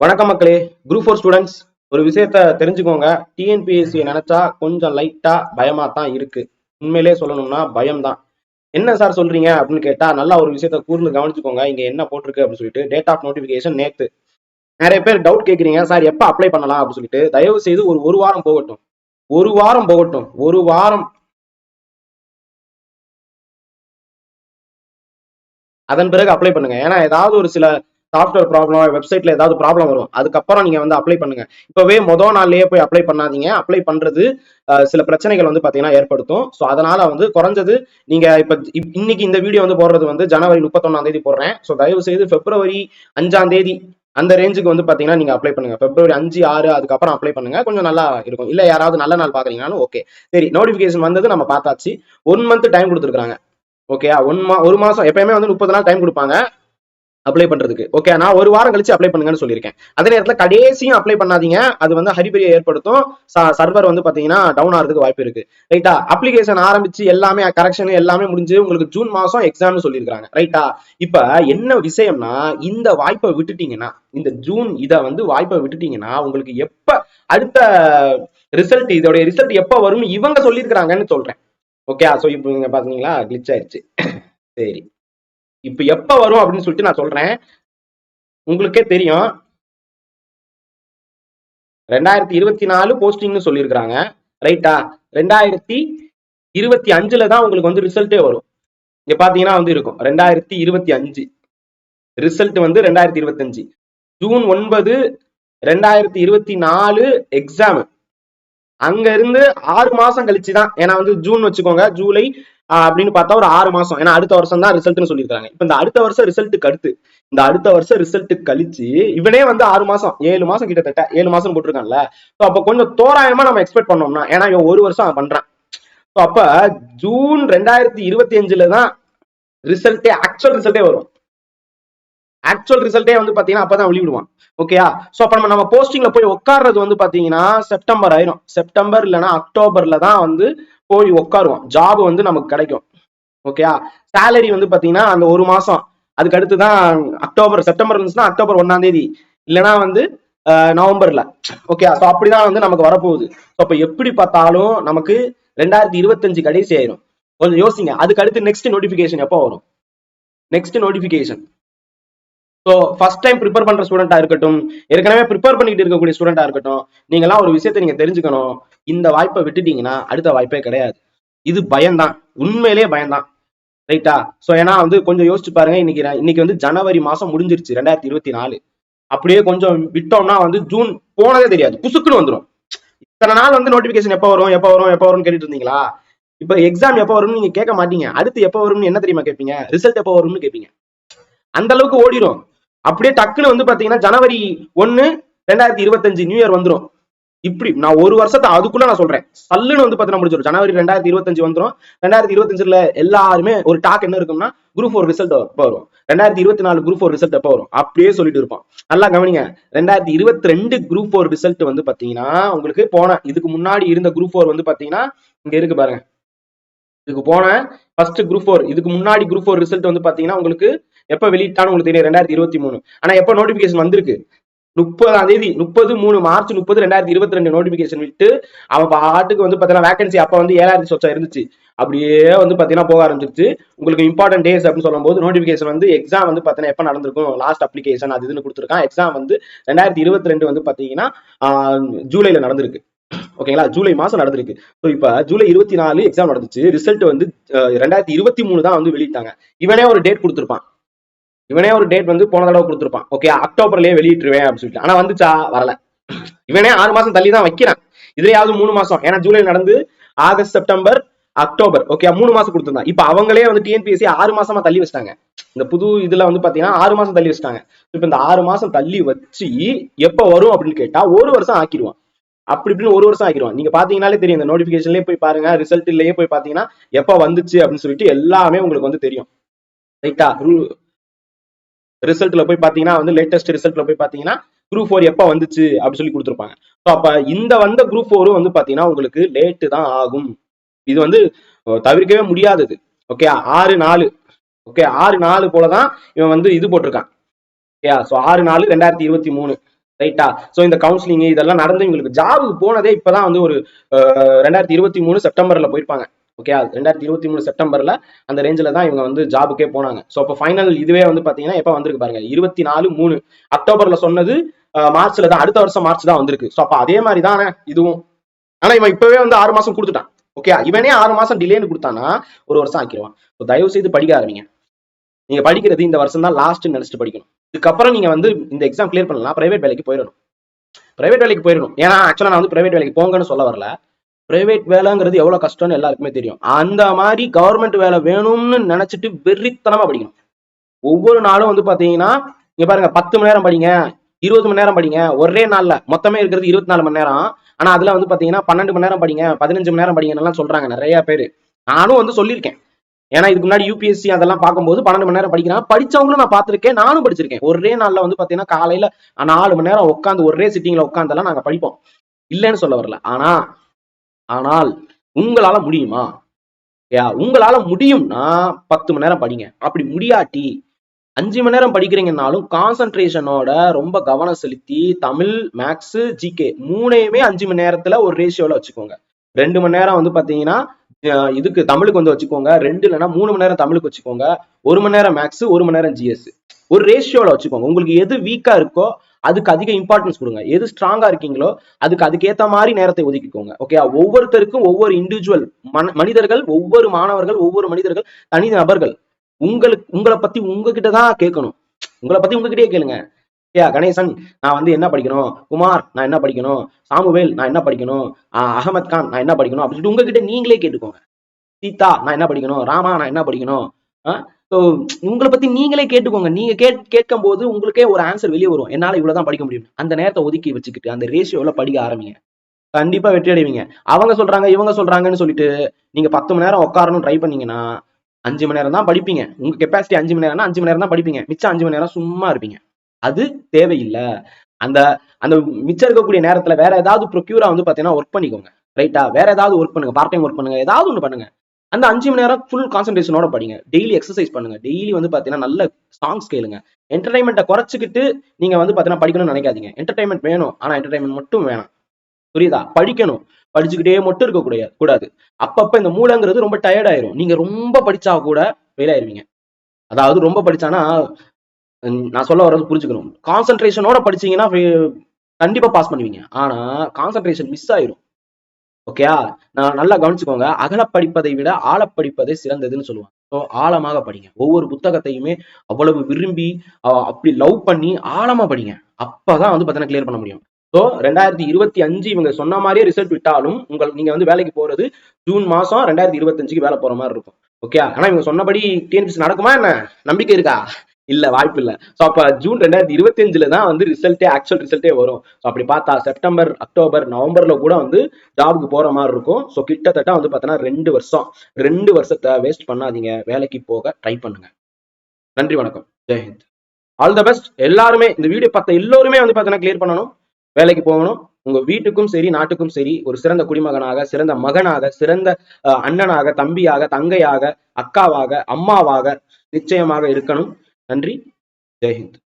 வணக்கம் மக்களே. Group four students ஒரு விஷயத்த தெரிஞ்சுக்கோங்க. டிஎன்பிஎஸ்சி நினைச்சா கொஞ்சம் லைட்டா பயமா தான் இருக்கு. உண்மையிலே சொல்லணும்னா பயம் தான் என்ன சார் சொல்றீங்க அப்படின்னு கேட்டா நல்லா ஒரு விஷயத்த கூர்ந்து கவனிச்சுக்கோங்க. இங்க என்ன போட்டிருக்கு அப்படின்னு சொல்லிட்டு டேட் ஆஃப் நோட்டிபிகேஷன் நேத்து. நிறைய பேர் டவுட் கேட்குறீங்க சார் எப்போ அப்ளை பண்ணலாம் அப்படின்னு சொல்லிட்டு தயவு செய்து ஒரு ஒரு வாரம் போகட்டும். ஒரு வாரம் போகட்டும். ஒரு வாரம். அதன் பிறகு அப்ளை பண்ணுங்க. ஏன்னா ஏதாவது ஒரு சில சாஃப்ட்வேர் ப்ராப்ளம் வெப்சைட்ல ஏதாவது ப்ராப்ளம் வரும் அதுக்கப்புறம் நீங்க வந்து அப்ளை பண்ணுங்க. இப்பவே மொதல் நாள்லயே போய் அப்ளை பண்ணாதீங்க. அப்ளை பண்றது சில பிரச்சனைகள் வந்து பாத்தீங்கன்னா ஏற்படுத்தும். ஸோ அதனால வந்து குறைஞ்சது நீங்க இப்ப இன்னைக்கு இந்த வீடியோ வந்து போடுறது வந்து ஜனவரி முப்பத்தொன்னாம் தேதி போடுறேன். ஸோ தயவு செய்து பிப்ரவரி அஞ்சாம் தேதி அந்த ரேஞ்சுக்கு வந்து பாத்தீங்கன்னா நீங்க அப்ளை பண்ணுங்க. பிப்ரவரி அஞ்சு ஆறு அதுக்கப்புறம் அப்ளை பண்ணுங்க. கொஞ்சம் நல்லா இருக்கும். இல்ல யாராவது நல்ல நாள் பாக்குறீங்கனாலும் ஓகே சரி நோட்டிபிகேஷன் வந்தது நம்ம பார்த்தாச்சு. ஒன் மந்த் டைம் கொடுத்துருக்காங்க ஓகே ஒன் மா ஒரு மாசம் எப்பயுமே வந்து முப்பது நாள் டைம் கொடுப்பாங்க. அப்ளை பண்றதுக்கு. ஓகே நான் ஒரு வாரம் கழிச்சு அப்ளை பண்ணுங்கன்னு சொல்லியிருக்கேன். அதே நேரத்தில் கடைசியும் அப்ளை பண்ணாதீங்க. அது வந்து ஹரிபரியை ஏற்படுத்தும். சர்வர் வந்து பாத்தீங்கன்னா டவுன் ஆகிறதுக்கு வாய்ப்பு இருக்கு. ரைட்டா அப்ளிகேஷன் ஆரம்பிச்சு எல்லாமே கரெக்ஷன் எல்லாமே முடிஞ்சு உங்களுக்கு ஜூன் மாசம் எக்ஸாம்னு சொல்லியிருக்காங்க ரைட்டா இப்ப என்ன விஷயம்னா இந்த வாய்ப்பை விட்டுட்டீங்கன்னா இந்த ஜூன் இதை வந்து வாய்ப்பை விட்டுட்டீங்கன்னா உங்களுக்கு எப்ப அடுத்த ரிசல்ட் இதோடைய ரிசல்ட் எப்ப வரும்னு இவங்க சொல்லியிருக்கிறாங்கன்னு சொல்றேன். ஓகே ஸோ இப்போ நீங்க பாத்தீங்களா? கிளிச் ஆயிடுச்சு சரி. இப்ப எப்ப வரும் அப்படின்னு சொல்லிட்டு நான் சொல்றேன். உங்களுக்கே தெரியும். ரெண்டாயிரத்தி இருபத்தி நாலு போஸ்டிங்னு சொல்லியிருக்கிறாங்க. ரைட்டா ரெண்டாயிரத்தி இருபத்தி அஞ்சுல தான் உங்களுக்கு வந்து ரிசல்ட்டே வரும். இங்க பாத்தீங்கன்னா வந்து இருக்கும். ரெண்டாயிரத்தி இருபத்தி அஞ்சு. ரிசல்ட் வந்து ரெண்டாயிரத்தி இருபத்தஞ்சு ஜூன் ஒன்பது ரெண்டாயிரத்தி இருபத்தி நாலு எக்ஸாம் அங்க இருந்து ஆறு மாசம் கழிச்சு தான் ஏன்னா வந்து ஜூன் வச்சுக்கோங்க ஜூலை அப்படின்னு பார்த்தா ஒரு ஆறு மாசம். ஏன்னா அடுத்த வருஷம் தான் ரிசல்ட்னு சொல்லியிருக்காங்க. இப்ப இந்த அடுத்த வருஷம் ரிசல்ட்டுக்கு அடுத்து இந்த அடுத்த வருஷம் ரிசல்ட் கழிச்சு இவனே வந்து ஆறு மாசம் ஏழு மாசம் கிட்டத்தட்ட ஏழு மாசம் போட்டிருக்கான்ல. ஸோ அப்ப கொஞ்சம் தோராயமா நம்ம எக்ஸ்பெக்ட் பண்ணோம்னா ஏன்னா இவன் ஒரு வருஷம் அவன் பண்றான். ஸோ அப்ப ஜூன் ரெண்டாயிரத்தி இருபத்தி அஞ்சுல தான் ரிசல்ட்டே ஆக்சுவல் ரிசல்ட்டே வரும். ஆக்சுவல் ரிசல்ட்டே வந்து பாத்தீங்கன்னா அப்பதான் வெளிவிடுவான் ஓகேயா சோ அப்ப நம்ம நம்ம போஸ்டிங்ல போய் உட்கார்றது வந்து பாத்தீங்கன்னா செப்டம்பர் ஆயிரும். செப்டம்பர் இல்லைன்னா அக்டோபர்ல தான் வந்து போய் உட்காருவோம் ஜாப் வந்து நமக்கு கிடைக்கும். ஓகேயா சேலரி வந்து பாத்தீங்கன்னா அந்த ஒரு மாசம். அதுக்கு அடுத்து தான் அக்டோபர் செப்டம்பர் இருந்துச்சுன்னா அக்டோபர் ஒன்னாம் தேதி. இல்லைன்னா வந்து நவம்பர்ல ஓகே ஸோ அப்படிதான் வந்து நமக்கு வரப்போகுது. ஸோ அப்போ எப்படி பார்த்தாலும் நமக்கு ரெண்டாயிரத்தி இருபத்தஞ்சு கடைசி ஆயிரும். கொஞ்சம் யோசிங்க. அதுக்கு அடுத்து நெக்ஸ்ட் நோட்டிபிகேஷன் எப்போ வரும்? Next notification so first time prepare பண்ற ஸ்டூடெண்டா இருக்கட்டும் ஏற்கனவே ப்ரிப்பேர் பண்ணிட்டு இருக்கக்கூடிய ஸ்டூடெண்டா இருக்கட்டும் நீங்களாம் ஒரு விஷயத்தை நீங்க தெரிஞ்சுக்கணும். இந்த வாய்ப்பை விட்டுட்டீங்கன்னா அடுத்த வாய்ப்பே கிடையாது. இது பயம்தான். உண்மையிலேயே பயம்தான். ரைட்டா ஸோ ஏன்னா வந்து கொஞ்சம் யோசிச்சு பாருங்க. இன்னைக்கு இன்னைக்கு வந்து ஜனவரி மாசம் முடிஞ்சிருச்சு ரெண்டாயிரத்தி இருபத்தி நாலு. அப்படியே கொஞ்சம் விட்டோம்னா வந்து ஜூன் போனதே தெரியாது. புசுக்குன்னு வந்துடும் இத்தனை நாள் வந்து நோட்டிபிகேஷன் எப்போ வரும் எப்போ வரும் எப்போ வரும்னு கேட்டுட்டு இருந்தீங்களா? இப்போ எக்ஸாம் எப்போ வரும்னு நீங்க கேட்க மாட்டீங்க. அடுத்து எப்போ வரும்னு என்ன தெரியுமா கேட்பீங்க? ரிசல்ட் எப்போ வரும்னு கேட்பீங்க. அந்த அளவுக்கு ஓடிடும் அப்படியே டக்குன்னு வந்து பாத்தீங்கன்னா ஜனவரி ஒன்னு ரெண்டாயிரத்தி இருபத்தஞ்சு நியூ இயர் வந்துரும். இப்படி நான் ஒரு வருஷத்தை அதுக்குள்ள நான் சொல்றேன். சல்லுன்னு வந்து பாத்தீங்கன்னா முடிச்சிடும் ஜனவரி ரெண்டாயிரத்தி இருபத்தஞ்சு வந்துரும். ரெண்டாயிரத்தி இருபத்தஞ்சுல எல்லாருமே ஒரு டாக் என்ன இருக்கும்னா குரூப் ஃபோர் ரிசல்ட் எப்போ வரும்? ரெண்டாயிரத்தி இருபத்தி நாலு குரூப் ஃபோர் ரிசல்ட் எப்போ வரும்? அப்படியே சொல்லிட்டு இருப்போம். நல்லா கவனிங்க. ரெண்டாயிரத்தி இருபத்தி ரெண்டு குரூப் ஃபோர் ரிசல்ட் வந்து பாத்தீங்கன்னா உங்களுக்கு போன இதுக்கு முன்னாடி இருந்த குரூப் ஃபோர் வந்து பாத்தீங்கன்னா இங்க இருக்கு பாருங்க. இதுக்கு போன ஃபர்ஸ்ட் குரூப் ஃபோர் இதுக்கு முன்னாடி குரூப் ஃபோர் ரிசல்ட் வந்து பாத்தீங்கன்னா உங்களுக்கு எப்ப வெளியிட்டான்னு உங்களுக்கு தெரியும் ரெண்டாயிரத்தி இருபத்தி மூணு. ஆனா எப்ப நோட்டிபிகேஷன் வந்திருக்கு? முப்பதாம் தேதி முப்பது மூணு மார்ச் முப்பது ரெண்டாயிரத்தி இருபத்தி ரெண்டு நோட்டிபிகேஷன் விட்டு அவன் பாட்டுக்கு வந்து பாத்தீங்கன்னா வேகன்சி அப்ப வந்து ஏழாயிரத்தி சொச்சா இருந்துச்சு. அப்படியே வந்து பாத்தீங்கன்னா போக ஆரம்பிச்சிருச்சு. உங்களுக்கு இம்பார்ட்டன்ட் டேஸ் அப்படின்னு சொல்லும்போது நோட்டிபிகேஷன் வந்து எக்ஸாம் வந்து பாத்தீங்கன்னா எப்ப நடந்திருக்கும்? லாஸ்ட் அப்ளிகேஷன் அது இதுன்னு கொடுத்துருக்கான். எக்ஸாம் வந்து ரெண்டாயிரத்தி இருபத்தி ரெண்டு வந்து பாத்தீங்கன்னா ஆஹ், ஜூலைல நடந்திருக்கு. ஓகேங்களா? ஜூலை மாசம் நடந்திருக்கு. ஸோ இப்ப ஜூலை இருபத்தி நாலு எக்ஸாம் நடந்துச்சு. ரிசல்ட் வந்து ரெண்டாயிரத்தி இருபத்தி மூணு தான் வந்து வெளியிட்டாங்க. இவனே ஒரு டேட் கொடுத்துருப்பான். இவனே ஒரு டேட் வந்து போன தடவை கொடுத்துருப்பான். ஓகே அக்டோபர்லயே வெளியிட்டுருவேன் அப்படின்னு சொல்லிட்டு. ஆனா வந்துச்சா? வரல. இவனே ஆறு மாசம் தள்ளி தான் வைக்கிறான். இதுலயாவது மூணு மாசம். ஏன்னா ஜூலை நடந்து ஆகஸ்ட் செப்டம்பர் அக்டோபர். ஓகே மூணு மாசம் கொடுத்துருந்தான். இப்ப அவங்களே வந்து டிஎன்பிஎஸ்சி ஆறு மாசமா தள்ளி வச்சிட்டாங்க. இந்த புது இதுல வந்து பாத்தீங்கன்னா ஆறு மாசம் தள்ளி வச்சிட்டாங்க. இப்ப இந்த ஆறு மாசம் தள்ளி வச்சு எப்ப வரும் அப்படின்னு கேட்டா ஒரு வருஷம் ஆக்கிடுவான் அப்படி இப்படின்னு ஒரு வருஷம் ஆக்கிடுவான் நீங்க பாத்தீங்கன்னாலே தெரியும் இந்த நோட்டிபிகேஷன்லயே போய் பாருங்க ரிசல்ட்லயே போய் பாத்தீங்கன்னா எப்ப வந்துச்சு அப்படின்னு சொல்லிட்டு எல்லாமே உங்களுக்கு வந்து தெரியும். ரைட்டா ரிசல்ட்ல போய் பாத்தீங்கன்னா வந்து லேட்டஸ்ட் ரிசல்ட்ல போய் பாத்தீங்கன்னா குரூப் ஃபோர் எப்ப வந்துச்சு அப்படின்னு சொல்லி கொடுத்துருப்பாங்க. ஸோ அப்ப இந்த வந்த குரூப் ஃபோரும் வந்து பாத்தீங்கன்னா உங்களுக்கு லேட்டு தான் ஆகும். இது வந்து தவிர்க்கவே முடியாதது. ஓகே ஆறு நாலு. ஓகே ஆறு நாலு போலதான் இவன் வந்து இது போட்டிருக்கான். ஓகே ஸோ ஆறு நாலு ரெண்டாயிரத்தி இருபத்தி மூணு. ரைட்டா சோ இந்த கவுன்சிலிங் இதெல்லாம் நடந்து இவங்களுக்கு ஜாபுக்கு போனதே இப்பதான் வந்து ஒரு அஹ், ரெண்டாயிரத்தி இருபத்தி மூணு செப்டம்பர்ல போயிருப்பாங்க. ஓகே ரெண்டாயிரத்தி இருபத்தி மூணு செப்டம்பர்ல அந்த ரேஞ்சில் தான் இவங்க வந்து ஜாபுக்கே போனாங்க. ஸோ இப்போ ஃபைனல் இதுவே வந்து பாத்தீங்கன்னா எப்போ வந்திருக்கு பாருங்க? இருபத்தி நாலு மூணு. அக்டோபர்ல சொன்னது மார்ச்ல தான் அடுத்த வருஷம் மார்ச் தான் வந்திருக்கு. ஸோ அப்போ அதே மாதிரி தான் இதுவும்? ஆனா இவன் இப்பவே வந்து ஆறு மாசம் கொடுத்துட்டான். ஓகே இவனே ஆறு மாசம் டிலேன்னு கொடுத்தானா ஒரு வருஷம் ஆக்கிடுவான் ஸோ தயவு செய்து படிக்க ஆரம்பிங்க. நீங்க படிக்கிறது இந்த வருஷம் தான் லாஸ்ட் நினைச்சிட்டு படிக்கணும். இதுக்கப்புறம் நீங்க வந்து இந்த எக்ஸாம் கிளியர் பண்ணலாம் பிரைவேட் வேலைக்கு போயிடணும். பிரைவேட் வேலைக்கு போயிடணும். ஏன்னா ஆக்சுவலா நான் வந்து பிரைவேட் வேலைக்கு போங்கன்னு சொல்ல வரல. பிரைவேட் வேலைங்கிறது எவ்வளவு கஷ்டம்னு எல்லாருக்குமே தெரியும். அந்த மாதிரி கவர்மெண்ட் வேலை வேணும்னு நினைச்சிட்டு வெறித்தனமா படிக்கணும். ஒவ்வொரு நாளும் வந்து பாத்தீங்கன்னா இங்க பாருங்க பத்து மணி நேரம் படிங்க இருபது மணி நேரம் படிங்க ஒரே நாள்ல மொத்தமே இருக்கிறது இருபத்தி நாலு மணி நேரம். ஆனா அதுல வந்து பாத்தீங்கன்னா பன்னெண்டு மணி நேரம் படிங்க பதினஞ்சு மணி நேரம் படிங்கன்னு எல்லாம் சொல்றாங்க நிறைய பேர். நானும் வந்து சொல்லியிருக்கேன். ஏன்னா இதுக்கு முன்னாடி யூபிஎஸ்சி அதெல்லாம் பார்க்கும்போது பன்னெண்டு மணி நேரம் படிக்கிறான் படிச்சவங்களும் நான் பார்த்திருக்கேன் நானும் படிச்சிருக்கேன். ஒரே நாள்ல வந்து பாத்தீங்கன்னா காலையில நாலு மணி நேரம் உட்காந்து ஒரே சிட்டிங்ல உட்காந்தெல்லாம் நாங்க படிப்போம். இல்லைன்னு சொல்ல வரல. ஆனா ஆனால் உங்களால முடியுமா? யா உங்களால முடியும்னா பத்து மணி நேரம் படிங்க. அப்படி முடியாட்டி அஞ்சு மணி நேரம் படிக்கிறீங்கனாலும் கான்சன்ட்ரேஷனோட ரொம்ப கவனம் செலுத்தி தமிழ் மேக்ஸ் ஜிகே மூணையுமே அஞ்சு மணி நேரத்துல ஒரு ரேஷியோல வச்சுக்கோங்க. ரெண்டு மணி நேரம் வந்து பாத்தீங்கன்னா இதுக்கு தமிழுக்கு வந்து வச்சுக்கோங்க. ரெண்டு இல்லைன்னா மூணு மணி நேரம் தமிழுக்கு வச்சுக்கோங்க. ஒரு மணி நேரம் மேக்ஸ் ஒரு மணி நேரம் ஜிஎஸ் ஒரு ரேஷியோல வச்சுக்கோங்க. உங்களுக்கு எது வீக்கா இருக்கோ அதுக்கு அதிக இம்பார்ட்டன்ஸ் கொடுங்க. எது ஸ்ட்ராங்கா இருக்கீங்களோ அதுக்கு அதுக்கேத்த மாதிரி நேரத்தை ஒதுக்கிக்கோங்க. ஓகே ஒவ்வொருத்தருக்கும் ஒவ்வொரு இண்டிவிஜுவல் மனிதர்கள் ஒவ்வொரு மாணவர்கள் ஒவ்வொரு மனிதர்கள் தனி நபர்கள். உங்களுக்கு உங்களை பத்தி உங்ககிட்ட தான் கேட்கணும். உங்களை பத்தி உங்ககிட்டயே கேளுங்க. ஏ கணேசன் நான் வந்து என்ன படிக்கணும்? குமார் நான் என்ன படிக்கணும்? சாமுவேல் நான் என்ன படிக்கணும்? ஆஹ் அகமத் கான் நான் என்ன படிக்கணும்? அப்படின்னு சொல்லிட்டு உங்ககிட்ட நீங்களே கேட்டுக்கோங்க. சீதா நான் என்ன படிக்கணும்? ராமா நான் என்ன படிக்கணும்? ஸோ உங்களை பத்தி நீங்களே கேட்டுக்கோங்க. நீங்க கேட் கேட்கும் போது உங்களுக்கே ஒரு ஆன்சர் வெளியே வரும். என்னால இவ்வளவுதான் படிக்க முடியும். அந்த நேரத்தை ஒதுக்கி வச்சுக்கிட்டு அந்த ரேஷியோல படிக்க ஆரம்பிங்க. கண்டிப்பா வெற்றி அடைவீங்க. அவங்க சொல்றாங்க இவங்க சொல்றாங்கன்னு சொல்லிட்டு நீங்க பத்து மணி நேரம் உட்காரணும் ட்ரை பண்ணீங்கன்னா அஞ்சு மணி நேரம் தான் படிப்பீங்க. உங்க கெப்பாசிட்டி அஞ்சு மணி நேரம்னா அஞ்சு மணி நேரம் தான் படிப்பீங்க. மிச்சம் அஞ்சு மணி நேரம் சும்மா இருப்பீங்க. அது தேவையில்லை. அந்த அந்த மிச்சம் இருக்கக்கூடிய நேரத்துல வேற ஏதாவது ப்ரொக்யூரா வந்து பாத்தீங்கன்னா ஒர்க் பண்ணிக்கோங்க. ரைட்டா வேற ஏதாவது ஒர்க் பண்ணுங்க. பார்ட் டைம் ஒர்க் பண்ணுங்க. ஏதாவது ஒன்று பண்ணுங்க. அந்த அஞ்சு மணி நேரம் ஃபுல் கான்சன்ட்ரேஷனோட படிங்க. டெய்லி எக்ஸசைஸ் பண்ணுங்க. டெய்லி வந்து பாத்தீங்கன்னா நல்ல சாங்ஸ் கேளுங்க. என்டர்டைன்மெண்ட்டை குறைச்சிக்கிட்டு நீங்க வந்து பாத்தீங்கன்னா படிக்கணும்னு நினைக்காதீங்க. என்டர்டைன்மெண்ட் வேணும். ஆனா என்டர்டைன்மெண்ட் மட்டும் வேணாம். புரியுதா? படிக்கணும். படிச்சுக்கிட்டே மட்டும் இருக்க கூடாது கூடாது. அப்பப்ப இந்த மூளைங்கிறது ரொம்ப டயர்ட் ஆயிரும். நீங்க ரொம்ப படிச்சா கூட ஃபெயில் ஆயிருவீங்க. அதாவது ரொம்ப படிச்சானா நான் சொல்ல வர்றது புரிஞ்சுக்கணும். கான்சன்ட்ரேஷனோட படிச்சீங்கன்னா கண்டிப்பா பாஸ் பண்ணுவீங்க. ஆனா கான்சென்ட்ரேஷன் மிஸ் ஆயிரும். ஓகேயா நான் நல்லா கவனிச்சுக்கோங்க. அகல படிப்பதை விட ஆழப்படிப்பதே சிறந்ததுன்னு சொல்லுவாங்க. ஸோ ஆழமாக படிங்க. ஒவ்வொரு புத்தகத்தையுமே அவ்வளவு விரும்பி அஹ், அப்படி லவ் பண்ணி ஆழமா படிங்க. அப்பதான் வந்து பார்த்தீங்கன்னா கிளியர் பண்ண முடியும். ஸோ ரெண்டாயிரத்தி இருபத்தி அஞ்சு இவங்க சொன்ன மாதிரியே ரிசல்ட் விட்டாலும் உங்கள் நீங்க வந்து வேலைக்கு போறது ஜூன் மாசம் ரெண்டாயிரத்தி இருபத்தஞ்சுக்கு வேலை போற மாதிரி இருக்கும். ஓகே ஆனா இவங்க சொன்னபடி டிஎன்பிசி நடக்குமா என்ன? நம்பிக்கை இருக்கா? இல்ல வாய்ப்பு இல்ல. ஸோ அப்ப ஜூன் ரெண்டாயிரத்தி இருபத்தி அஞ்சுல தான் வந்து ரிசல்ட்டே ஆக்சுவல் ரிசல்ட்டே வரும். ஸோ அப்படி பார்த்தா செப்டம்பர் அக்டோபர் நவம்பர்ல கூட வந்து ஜாபுக்கு போற மாதிரி இருக்கும். ஸோ கிட்டத்தட்ட வந்து பார்த்தோன்னா ரெண்டு வருஷம். ரெண்டு வருஷத்தை வேஸ்ட் பண்ணாதீங்க. வேலைக்கு போக ட்ரை பண்ணுங்க. நன்றி வணக்கம். ஜெயஹிந்த் ஆல் த பெஸ்ட் எல்லாருமே இந்த வீடியோ பார்த்த எல்லோருமே வந்து பாத்தீங்கன்னா கிளியர் பண்ணணும். வேலைக்கு போகணும். உங்க வீட்டுக்கும் சரி நாட்டுக்கும் சரி ஒரு சிறந்த குடிமகனாக சிறந்த மகனாக சிறந்த அஹ், அண்ணனாக தம்பியாக தங்கையாக அக்காவாக அம்மாவாக நிச்சயமாக இருக்கணும். நன்றி. ஜெய்ஹிந்த்